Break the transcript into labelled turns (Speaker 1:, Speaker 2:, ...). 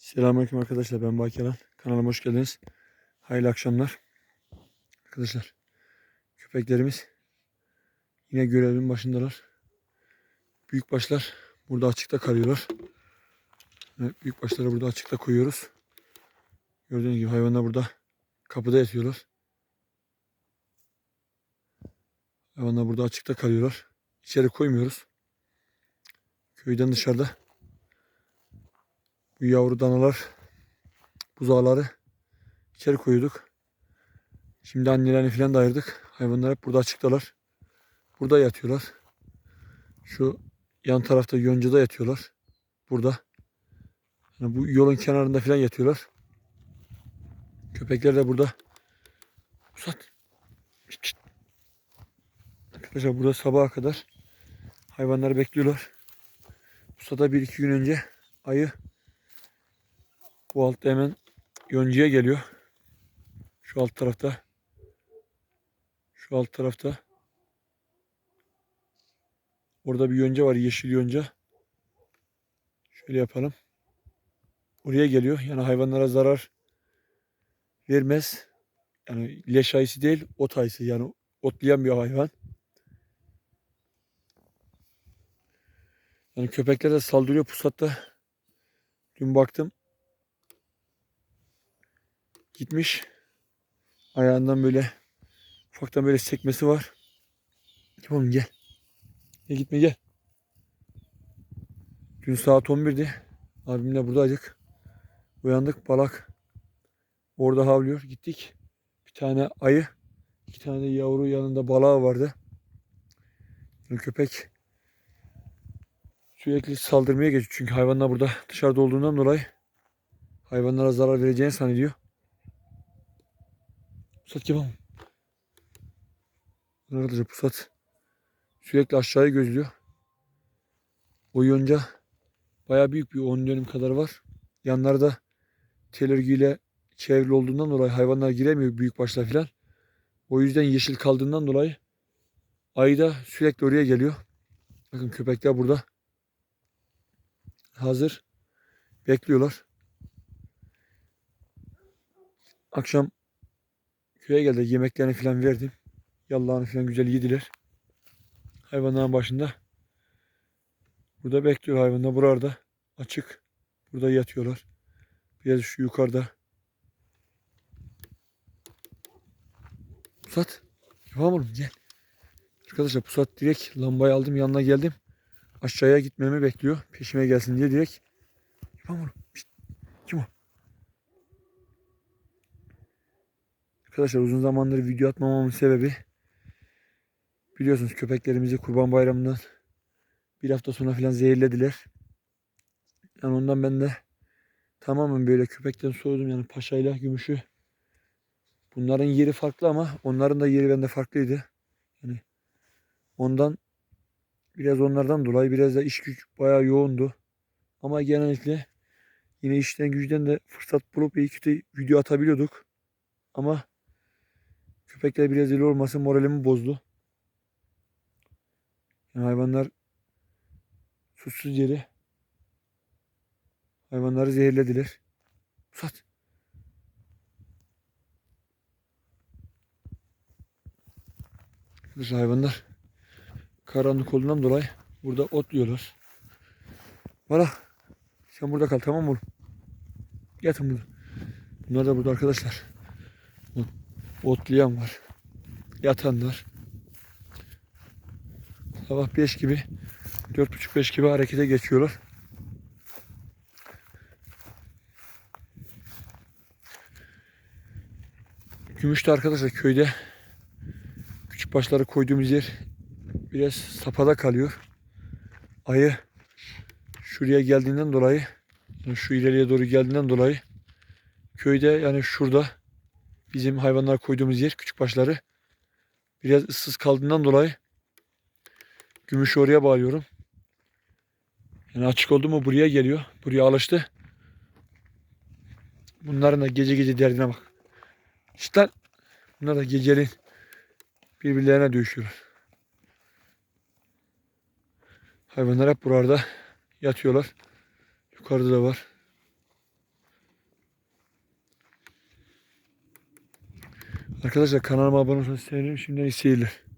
Speaker 1: Selamünaleyküm arkadaşlar ben Bakiran. Kanalıma hoş geldiniz. Hayırlı akşamlar. Arkadaşlar köpeklerimiz yine görevin başındalar. Büyükbaşlar burada açıkta kalıyorlar. Evet, büyükbaşları burada açıkta koyuyoruz. Gördüğünüz gibi hayvanlar burada kapıda yatıyorlar. Hayvanlar burada açıkta kalıyorlar. İçeri koymuyoruz. Köyden dışarıda bu yavru danalar, buzağları içeri koyuyorduk. Şimdi annelerini falan da ayırdık. Hayvanlar hep burada açıktalar. Burada yatıyorlar. Şu yan tarafta yoncada yatıyorlar. Burada. Yani bu yolun kenarında falan yatıyorlar. Köpekler de burada. Uzat. Arkadaşlar burada sabaha kadar hayvanları bekliyorlar. Pusada bir iki gün önce ayı bu altta hemen yoncuya geliyor. Şu alt tarafta. Şu alt tarafta. Orada bir yonca var. Yeşil yonca. Şöyle yapalım. Oraya geliyor. Yani hayvanlara zarar vermez. Yani leş ayısı değil, ot ayısı. Yani otlayan bir hayvan. Yani köpekler de saldırıyor pusatta. Dün baktım gitmiş. Ayağından böyle ufaktan böyle sekmesi var. Oğlum gel. Gel gitme gel. Gün saat 11'di. Abimle buradaydık. Uyandık balak. Orada havlıyor. Gittik. Bir tane ayı. iki tane yavru yanında balağı vardı. Köpek sürekli saldırmaya geçiyor. Çünkü hayvanlar burada dışarıda olduğundan dolayı hayvanlara zarar vereceğini zannediyor. Pusat ama? Arkadaşlar pusat sürekli aşağıya gözlüyor. O yonca baya büyük bir 10 dönüm kadar var. Yanlarda tel örgüyle çevrili olduğundan dolayı hayvanlar giremiyor büyük başlar filan. O yüzden yeşil kaldığından dolayı ayı da sürekli oraya geliyor. Bakın köpekler burada. Hazır. Bekliyorlar. Akşam köye geldi. Yemeklerini falan verdim. Yallahını falan güzel yediler. Hayvanların başında. Burada bekliyor hayvanlar. Burada açık. Burada yatıyorlar. Biraz şu yukarıda. Pusat. Yapamam oğlum gel. Arkadaşlar Pusat direkt lambayı aldım yanına geldim. Aşağıya gitmemi bekliyor. Peşime gelsin diye direkt. Şşt. Kim o? Arkadaşlar uzun zamandır video atmamamın sebebi biliyorsunuz köpeklerimizi kurban bayramından bir hafta sonra falan zehirlediler. Yani ondan ben de tamamen böyle köpekten soğudum yani paşayla gümüşü. Bunların yeri farklı ama onların da yeri bende farklıydı. Yani ondan biraz onlardan dolayı biraz da iş güç bayağı yoğundu. Ama genellikle yine işten güçten de fırsat bulup bir iki video atabiliyorduk. Ama köpekler biraz eli olması moralimi bozdu. Yani hayvanlar suçsuz yere hayvanları zehirlediler. Pusat. Arkadaşlar hayvanlar karanlık olduğundan dolayı burada otluyorlar. Valla sen burada kal tamam mı oğlum? Yatın burada. Bunlar da burada arkadaşlar. Otlayan var. Yatanlar. Sabah 5 gibi 4.30-5 gibi harekete geçiyorlar. Gümüşte arkadaşlar köyde küçük başları koyduğumuz yer biraz sapada kalıyor. Ayı şuraya geldiğinden dolayı şu ileriye doğru geldiğinden dolayı köyde yani şurada bizim hayvanlar koyduğumuz yer küçük başları biraz ıssız kaldığından dolayı gümüşü oraya bağlıyorum. Yani açık oldu mu buraya geliyor. Buraya alıştı. Bunların da gece gece derdine bak. İşte. Bunlar da geceleyin birbirlerine dövüşüyorlar. Hayvanlar hep buralarda yatıyorlar. Yukarıda da var. Arkadaşlar kanalıma abone olursanız sevinirim. Şimdiden iyi seyirler.